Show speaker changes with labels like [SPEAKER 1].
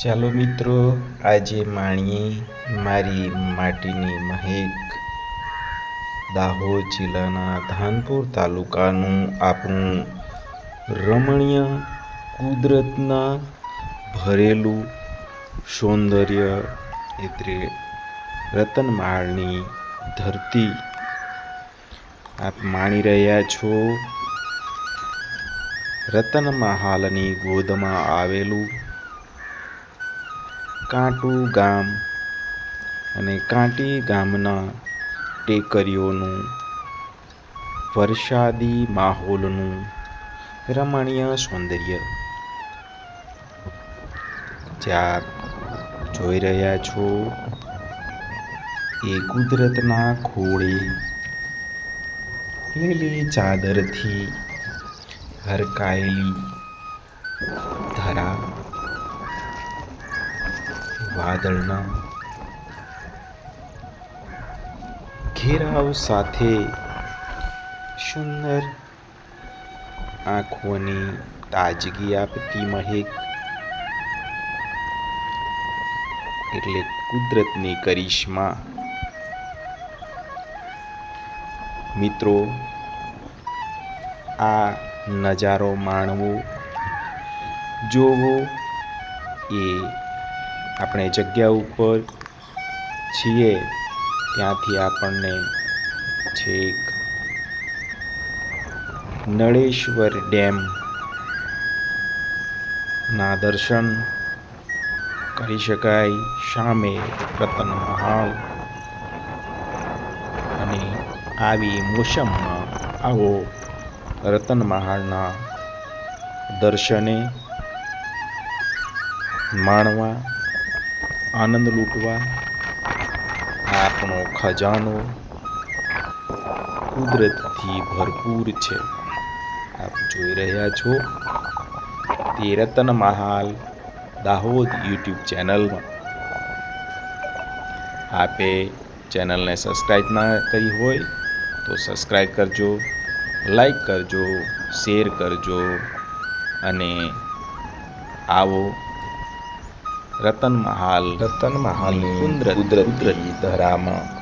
[SPEAKER 1] ચાલો મિત્રો, આજે માણીએ મારી માટીની મહેક. દાહોદ જિલ્લાના ધાનપુર તાલુકાનું આપણું રમણીય કુદરતના ભરેલું સૌંદર્ય એટલે રતનમાળની ધરતી. આપ માણી રહ્યા છો રતન મહાલની ગોદમાં આવેલું કાંટુ ગામ અને કાંટી ગામના ટેકરીઓનું, વરસાદી માહોલનું રમણીય સૌંદર્ય. જ્યાં જોઈ રહ્યા છો એ કુદરતના ખોળે લીલી ચાદરથી હરકાયેલી વાદળના ઘેરાવ સાથે સુંદર આંખોની તાજગી આપતી મહેક એટલે કુદરતની કરિશ્મા. મિત્રો, આ નજારો માણવો જોવો એ આપણે જગ્યા ઉપર છીએ ત્યાંથી આપણને છેક નળેશ્વર ડેમ ના દર્શન કરી શકાય. સામે રતન મહાલ અને આવી મોસમમાં આવો રતન મહાલના દર્શને માણવા આનંદ લૂંટવા આપણો ખજાનો કુદરતથી ભરપૂર છે. આપ જોઈ રહ્યા છો તે રતન મહાલ દાહોદ યુટ્યુબ ચેનલમાં. આપે ચેનલને સબસ્ક્રાઈબ ના કરી હોય તો સબસ્ક્રાઈબ કરજો લાઈક કરજો, શેર કરજો અને આવો રતન મહાલ.
[SPEAKER 2] રતન મહાલ
[SPEAKER 1] કુદરત ધરામાં.